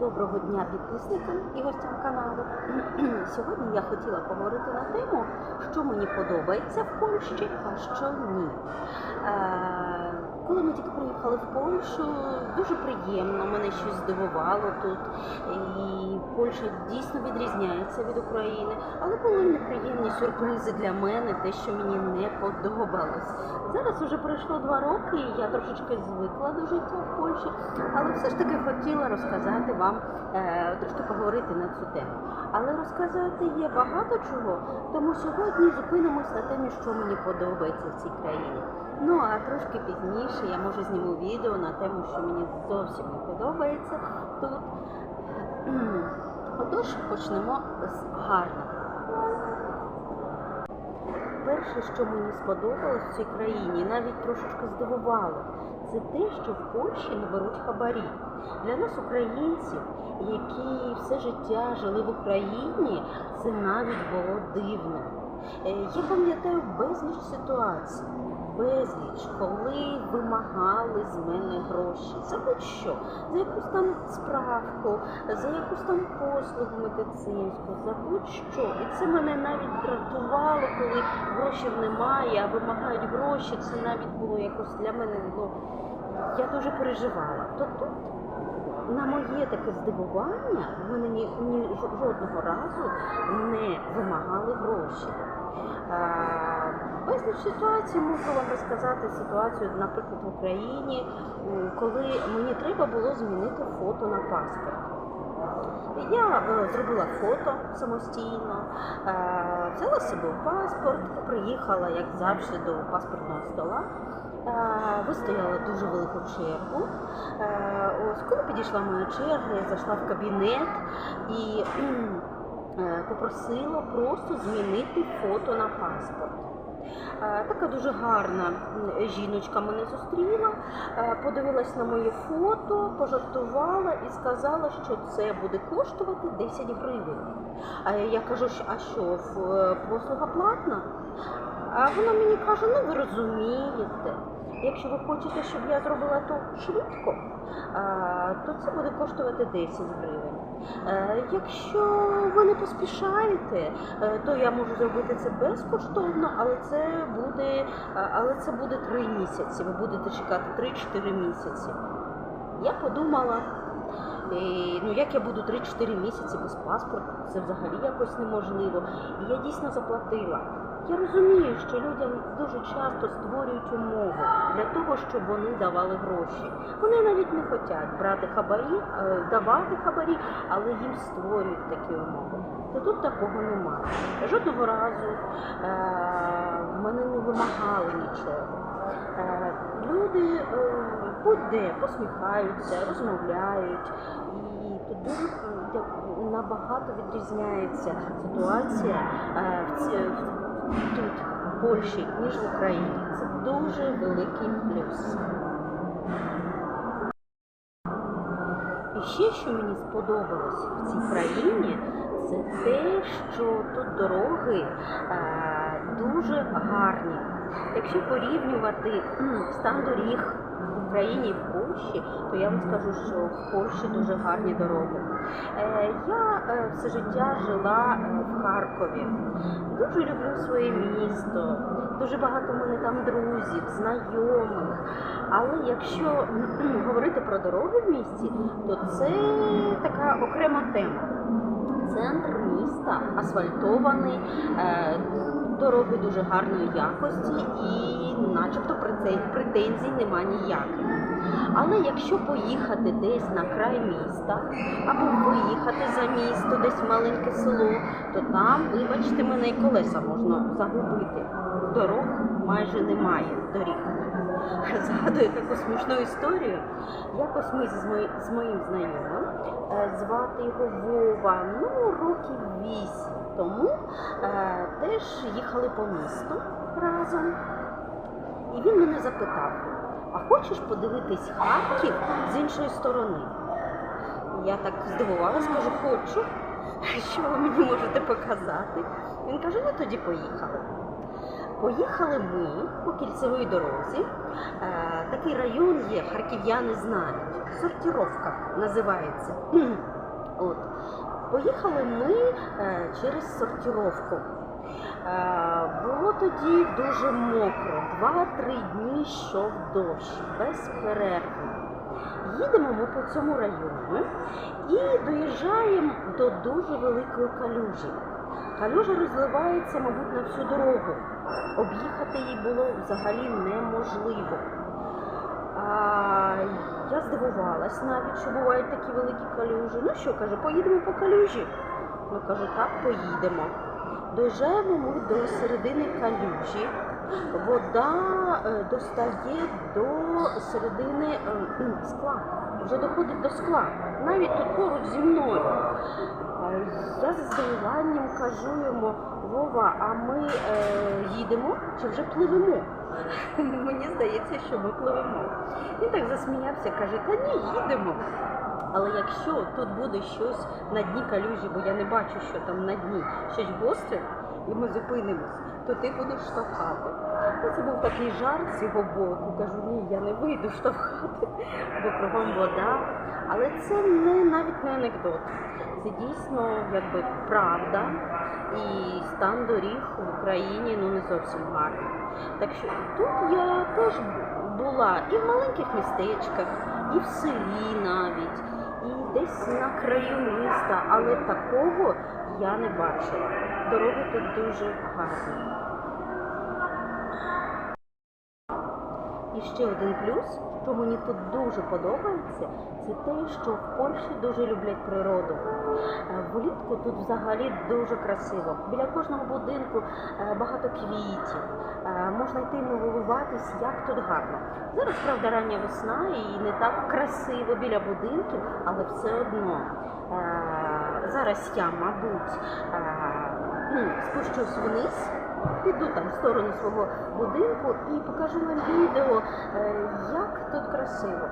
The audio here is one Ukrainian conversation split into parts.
Доброго дня підписникам і гостям каналу. Сьогодні я хотіла поговорити на тему, що мені подобається в Польщі, а що ні. Коли ми тільки приїхали в Польщу, дуже приємно, мене щось здивувало тут. І Польща дійсно відрізняється від України, але були неприємні сюрпризи для мене, те, що мені не подобалось. Зараз вже пройшло два роки, і я трошечки звикла до життя в Польщі, але все ж таки хотіла розказати вам, е, трошки поговорити на цю тему. Але розказати є багато чого, тому сьогодні зупинимось на темі, що мені подобається в цій країні. Ну а трошки пізніше я може зніму відео на тему, що мені зовсім не подобається тут. Отож, почнемо з гарного. Перше, що мені сподобалось в цій країні, навіть трошечки здивувало, це те, що в Польщі не беруть хабарі. Для нас, українців, які все життя жили в Україні, це навіть було дивно. Е, Я пам'ятаю безліч ситуацій, безліч, коли вимагали з мене гроші за будь-що, за якусь там справку, за якусь там послугу медицинську, за будь-що. І це мене навіть дратувало, коли грошей немає, а вимагають гроші. Це навіть було якось для мене. Ну, я дуже переживала. То тут на моє таке здивування в мене ні, ні жодного разу не вимагали гроші. Безліч ситуацій можу вам розказати ситуацію, наприклад, в Україні, коли мені треба було змінити фото на паспорт. Я е, зробила фото самостійно, е, взяла з собою паспорт приїхала, як завжди, до паспортного стола. Е, Вистояла дуже велику чергу. Ось коли підійшла моя черга, я зайшла в кабінет і попросила просто змінити фото на паспорт. Е, Така дуже гарна жіночка мене зустріла, е, подивилась на моє фото, пожартувала і сказала, що це буде коштувати 10 гривень. А я кажу, а що, е, послуга платна? А вона мені каже, ну ви розумієте, якщо ви хочете, щоб я зробила то швидко, то це буде коштувати 10 гривень. Е, Якщо ви не поспішаєте, е, то я можу зробити це безкоштовно, але це буде, але це буде 3 місяці. Ви будете чекати 3-4 місяці. Я подумала, е, ну як я буду 3-4 місяці без паспорту, це взагалі якось неможливо. І я дійсно заплатила. Я розумію, що людям дуже часто створюють умови для того, щоб вони давали гроші. Вони навіть не хочуть брати хабарі, е, давати хабарі, але їм створюють такі умови. То тут такого немає. Жодного разу е, мене не вимагали нічого. Е, люди е, будь-де посміхаються, розмовляють, і тут дуже набагато відрізняється ситуація е, в- тут, Польщі, ніж в Україні. Це дуже великий плюс. І ще, що мені сподобалось в цій країні, це те, що тут дороги е, дуже гарні. Якщо порівнювати стан доріг в Україні і в Польщі, то я вам скажу, що в Польщі дуже гарні дороги. Е, все життя жила е, в Харкові. Дуже люблю своє місто. Дуже багато в мене там друзів, знайомих. Але якщо говорити про дороги в місті, то це така окрема тема. Центр міста асфальтований, е, дороги дуже гарної якості і начебто претензій нема ніяких. Але якщо поїхати десь на край міста або виїхати за місто, десь в маленьке село, то там, вибачте мене, і колеса можна загубити. Дорог майже немає доріг. Згадую таку смішну історію. Якось ми з, мої- з моїм знайомим, е, звати його Вова, ну років вісім тому е, теж їхали по місту разом. І він мене запитав: а хочеш подивитись Харків з іншої сторони? Я так здивувалась, кажу, хочу. Що ви мені можете показати? Він каже, ну тоді поїхали. Поїхали ми по кільцевій дорозі. Е, такий район є, харків'яни знають. Сортіровка називається. От. Поїхали ми е, через сортіровку. Е, було тоді дуже мокро. Два-три дні йшов дощ безперервно. Їдемо ми по цьому району і доїжджаємо до дуже великої калюжі. Калюжа розливається, мабуть, на всю дорогу. Об'їхати її було взагалі неможливо. А, я здивувалась навіть, що бувають такі великі калюжі. Ну що, каже, поїдемо по калюжі? Ну кажу, так, поїдемо. Доїжджаємо ми до середини калюжі. Вода е, достає до середини е, скла. Вже доходить до скла. Навіть тут поруч зі мною. Е, Я з здивуванням кажу йому, Вова, а ми е, їдемо чи вже пливемо? Мені здається, що ми пливемо. Він так засміявся, каже, та ні, їдемо. Але якщо тут буде щось на дні калюжі, бо я не бачу, що там на дні, щось гостре, і ми зупинимось, то ти будеш штовхати. Ну, Це був такий жарт з його боку. Кажу, ні, я не вийду штовхати, бо кругом вода. Але це не навіть не анекдот. Це дійсно якби правда. І стан доріг в Україні ну не зовсім гарний. Так що тут я теж була і в маленьких містечках, і в селі навіть, і десь на краю міста, але такого я не бачила. Дороги тут дуже гарні. І ще один плюс, що мені тут дуже подобається, це те, що в Польщі дуже люблять природу. Е, Влітку тут взагалі дуже красиво. Біля кожного будинку е, багато квітів. Е, Можна йти милуватись, як тут гарно. Зараз, правда, рання весна і не так красиво біля будинків, але все одно. Зараз я, мабуть, ну, спущусь вниз. Піду там в сторону свого будинку і покажу вам відео, е, як тут красиво.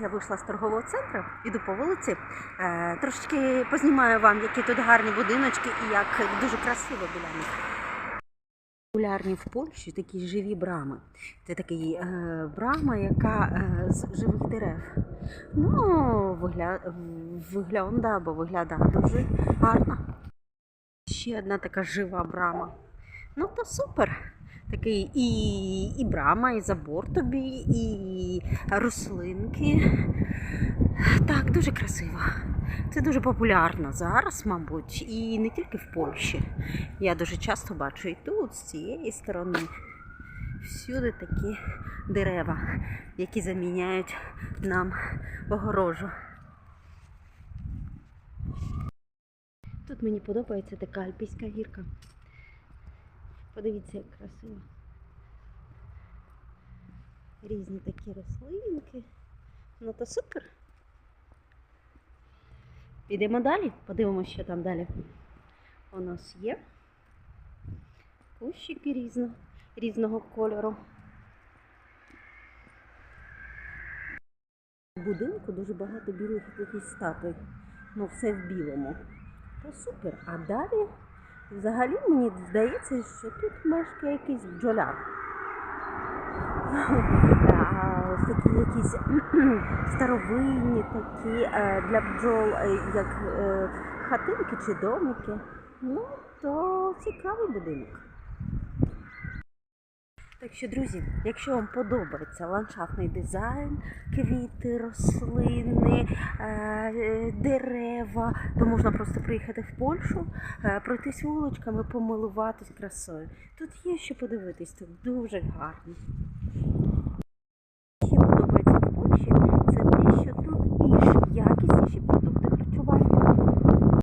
Я вийшла з торгового центру, іду по вулиці. Е, трошечки познімаю вам, які тут гарні будиночки і як дуже красиво біля них. Популярні в Польщі такі живі брами. Це такий е, брама, яка е, з живих дерев. Ну, вигля... вигляда, бо виглядає дуже гарно. Ще одна така жива брама. Ну, то супер. Такий і, і брама, і забор тобі, і рослинки. Так, дуже красиво. Це дуже популярно зараз, мабуть, і не тільки в Польщі. Я дуже часто бачу і тут, з цієї сторони. Всюди такі дерева, які заміняють нам огорожу. Тут мені подобається така альпійська гірка. Подивіться, як красиво. Різні такі рослинки. Ну то супер. Підемо далі, подивимося, що там далі. У нас є кущики різно, різного кольору. В будинку дуже багато білих якихось статуй. Ну, все в білому. То супер. А далі взагалі мені здається, що тут мешкає якийсь бджоляр. Ось такі якісь старовинні такі е, для бджол, е, як е, хатинки чи домики. Ну, то цікавий будинок. Так що, друзі, якщо вам подобається ландшафтний дизайн, квіти, рослини, е, дерева, то можна просто приїхати в Польщу, е, пройтись вуличками, помилуватись красою. Тут є що подивитись, тут дуже гарно. Ще подобається в Польщі, це те, що тут більш якісніші продукти харчування.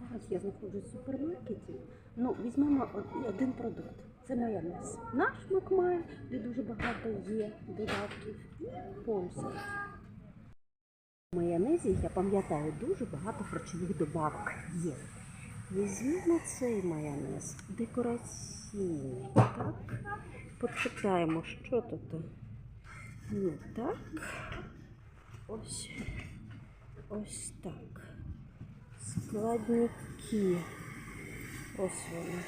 Зараз я знаходжусь в супермаркеті. Ну, візьмемо один продукт. Це майонез. Наш має, де дуже багато є додатків, і помсел. В майонезі, я пам'ятаю, дуже багато харчових добавок є. Візьмемо цей майонез, декораційний. Так. Почитаємо, що тут. Ну так. Ось. Ось так. Складники. Ось вони.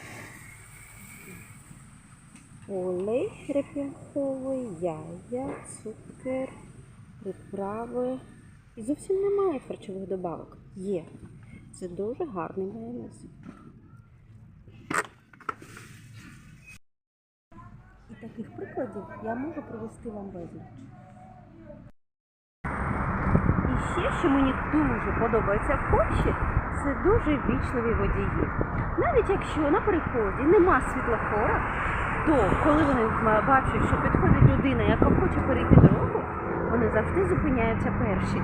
Олей реп'яховий, яйця, цукер, приправи. І зовсім немає харчових добавок. Є. Це дуже гарний майонез. І таких прикладів я можу привести вам безліч. І ще, що мені дуже подобається в Польщі, це дуже вічливі водії. Навіть якщо на переході нема світлофора, то коли вони бачать, що підходить людина, яка хоче перейти дорогу, вони завжди зупиняються перші.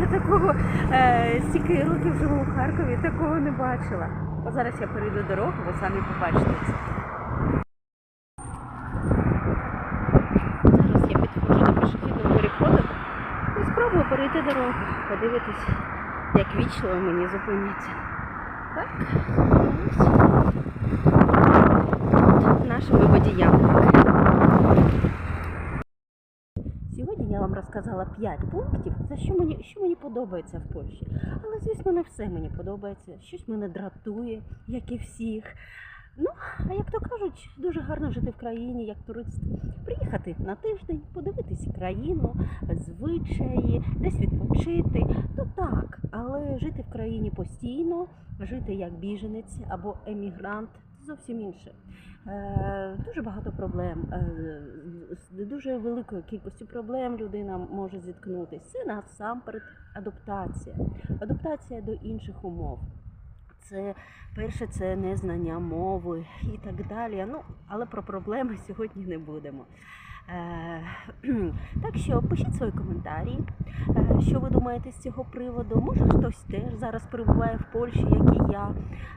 Я такого е, стільки років живу у Харкові, такого не бачила. От зараз я перейду дорогу, ви самі побачите це. Зараз я підходжу до пішохідного переходу і спробую перейти дорогу, подивитись, як вічливо мені зупиняться. Так, ось. Нашими водіями. Сьогодні я вам розказала 5 пунктів, за що мені, що мені подобається в Польщі. Але, звісно, не все мені подобається. Щось мене дратує, як і всіх. Ну, а як то кажуть, дуже гарно жити в країні, як турист. Приїхати на тиждень, подивитися країну, звичаї, десь відпочити. То так, але жити в країні постійно, жити як біженець або емігрант зовсім інше. Е, дуже багато проблем, е, з дуже великою кількістю проблем людина може зіткнутися. Це насамперед адаптація. Адаптація до інших умов. Це перше, це незнання мови і так далі. Ну, але про проблеми сьогодні не будемо. Е, так що пишіть свої коментарі, е, що ви думаєте з цього приводу. Може хтось теж зараз перебуває в Польщі, як і я,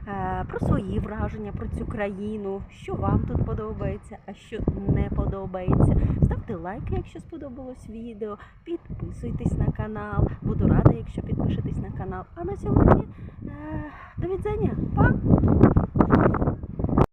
е, про свої враження про цю країну, що вам тут подобається, а що не подобається. Ставте лайки, якщо сподобалось відео, підписуйтесь на канал. Буду рада, якщо підпишетесь на канал. А на сьогодні до відзення. Па!